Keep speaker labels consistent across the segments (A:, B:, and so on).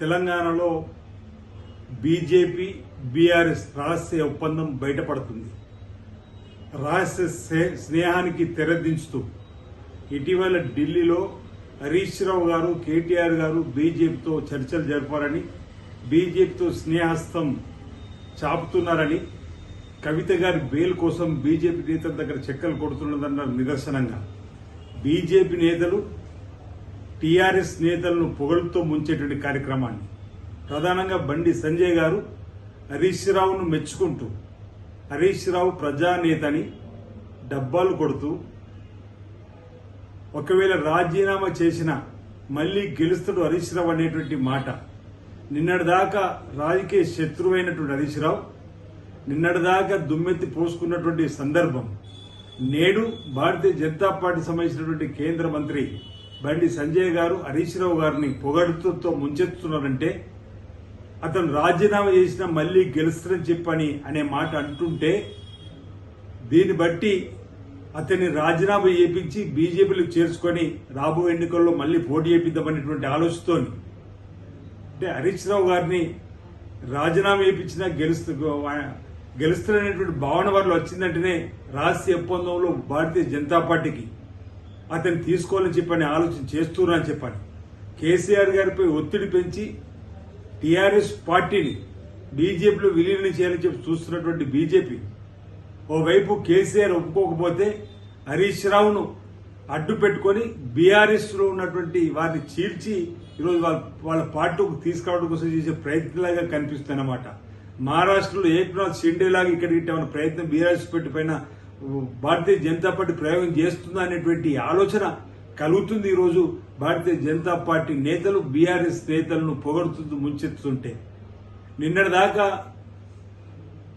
A: తెలంగాణలో BJP BRS రహస్య ఒప్పందం బయటపడుతుంది. రహస్య స్నే- స్నేహానికి తెరదించుతూ ఇటీవల ఢిల్లీలో హరీష్ రావు గారు కేటీఆర్ గారు బీజేపీతో చర్చలు జరిపారని బీజేపీతో స్నేహస్తం చాపుతున్నారని కవిత గారి బెయిల్ కోసం బీజేపీ నేతల దగ్గర చెక్కలు కొడుతున్నదన్న నిదర్శనంగా బీజేపీ నేతలు టీఆర్ఎస్ నేతలను పొగడుతో ముంచేటువంటి కార్యక్రమాన్ని. ప్రధానంగా బండి సంజయ్ గారు హరీష్ రావును మెచ్చుకుంటూ హరీష్ రావు ప్రజానేతని డబ్బాలు కొడుతూ ఒకవేళ రాజీనామా చేసిన మళ్ళీ గెలుస్తాడు హరీష్ రావు అనేటువంటి మాట. నిన్నటిదాకా రాజకీయ శత్రువైనటువంటి హరీష్ రావు నిన్నటిదాకా దుమ్మెత్తి పోసుకున్నటువంటి సందర్భం. నేడు భారతీయ జనతా పార్టీ సంబంధించినటువంటి కేంద్ర మంత్రి బండి సంజయ్ గారు హరీష్ రావు గారిని పొగడుతో ముంచెత్తున్నారంటే అతను రాజీనామా చేసినా మళ్ళీ గెలుస్తారని చెప్పని అనే మాట అంటుంటే దీన్ని బట్టి అతన్ని రాజీనామా చేపించి బీజేపీలో చేర్చుకొని రాబో ఎన్నికల్లో మళ్ళీ పోటీ చేపిద్దామనేటువంటి ఆలోచనతో అంటే హరీష్ రావు గారిని రాజీనామా చేయించినా గెలుస్తూ గెలుస్తారనేటువంటి భావన వారిలో వచ్చిందంటేనే రాష్ట్ర ఒప్పందంలో భారతీయ జనతా పార్టీకి అతన్ని తీసుకోవాలని చెప్పని ఆలోచన చేస్తున్నారని చెప్పని. కేసీఆర్ గారిపై ఒత్తిడి పెంచి టీఆర్ఎస్ పార్టీని బీజేపీలో విలీనం చేయాలని చెప్పి చూస్తున్నటువంటి బీజేపీ. ఓవైపు కేసీఆర్ ఒప్పుకోకపోతే హరీష్ రావును అడ్డు పెట్టుకొని బీఆర్ఎస్లో ఉన్నటువంటి వారిని చీల్చి ఈరోజు వాళ్ళ వాళ్ళ పార్టీకి తీసుకురావడం కోసం చేసే ప్రయత్నంలాగా కనిపిస్తుందన్నమాట. మహారాష్ట్రలో ఏకనాథ్ షిండేలాగా ఇక్కడికి ఇక్కడ ప్రయత్నం బీఆర్ఎస్ పెట్టి పైన భారతీయ జనతా పార్టీ ప్రయోగం చేస్తుందా అనేటువంటి ఆలోచన కలుగుతుంది ఈరోజు. భారతీయ జనతా పార్టీ నేతలు బీఆర్ఎస్ నేతలను పొగడుతూ ముంచెత్తుంటే నిన్నటిదాకా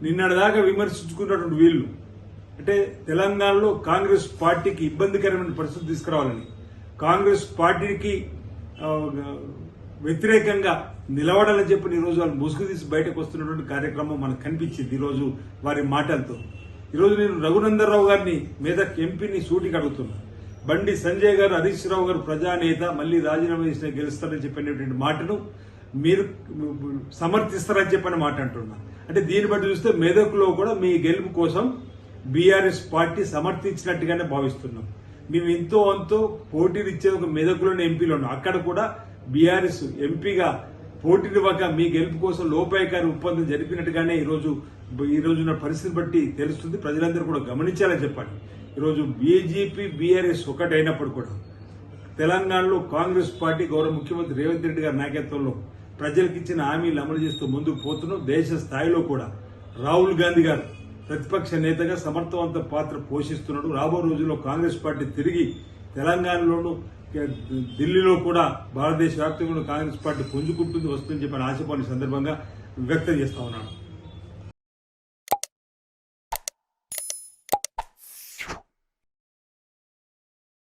A: నిన్నటిదాకా విమర్శించుకున్నటువంటి వీళ్ళు. అంటే తెలంగాణలో కాంగ్రెస్ పార్టీకి ఇబ్బందికరమైన పరిస్థితి తీసుకురావాలని కాంగ్రెస్ పార్టీకి వ్యతిరేకంగా నిలబడాలని చెప్పి ఈరోజు వాళ్ళు ముసుగు తీసి బయటకు వస్తున్నటువంటి కార్యక్రమం మనకు కనిపించింది ఈరోజు వారి మాటలతో. ఈరోజు నేను రఘునందన్ రావు గారిని మెదక్ ఎంపీని సూటికి అడుగుతున్నా బండి సంజయ్ గారు హరీష్ రావు గారు ప్రజానేత మళ్ళీ రాజీనామా చేసిన గెలుస్తారని చెప్పినటువంటి మాటను మీరు సమర్థిస్తారని చెప్పని మాట అంటున్నా. అంటే దీన్ని బట్టి చూస్తే మెదక్లో కూడా మీ గెలుపు కోసం బీఆర్ఎస్ పార్టీ సమర్థించినట్టుగానే భావిస్తున్నాం. మేము ఎంతో అంతో పోటీలు ఇచ్చే ఒక మెదకులోని ఎంపీలో అక్కడ కూడా బీఆర్ఎస్ ఎంపీగా పోటీనివ్వక మీ గెలుపు కోసం లోపాయకారి ఒప్పందం జరిపినట్టుగానే ఈరోజు ఈ రోజున పరిస్థితిని బట్టి తెలుస్తుంది. ప్రజలందరూ కూడా గమనించాలని చెప్పండి ఈరోజు బీజేపీ బీఆర్ఎస్ ఒకటైనప్పుడు కూడా తెలంగాణలో కాంగ్రెస్ పార్టీ గౌరవ ముఖ్యమంత్రి రేవంత్ రెడ్డి గారి నాయకత్వంలో ప్రజలకు ఇచ్చిన హామీలు అమలు చేస్తూ ముందుకు పోతున్నాం. దేశ స్థాయిలో కూడా రాహుల్ గాంధీ గారు ప్రతిపక్ష నేతగా సమర్థవంత పాత్ర పోషిస్తున్నాడు. రాబో రోజుల్లో కాంగ్రెస్ పార్టీ తిరిగి తెలంగాణలోనూ ఢిల్లీలో కూడా భారతదేశ వ్యాప్తంగా కాంగ్రెస్ పార్టీ పుంజుకుంటుంది వస్తుందని చెప్పిన ఆశపాని సందర్భంగా వ్యక్తం చేస్తా ఉన్నాను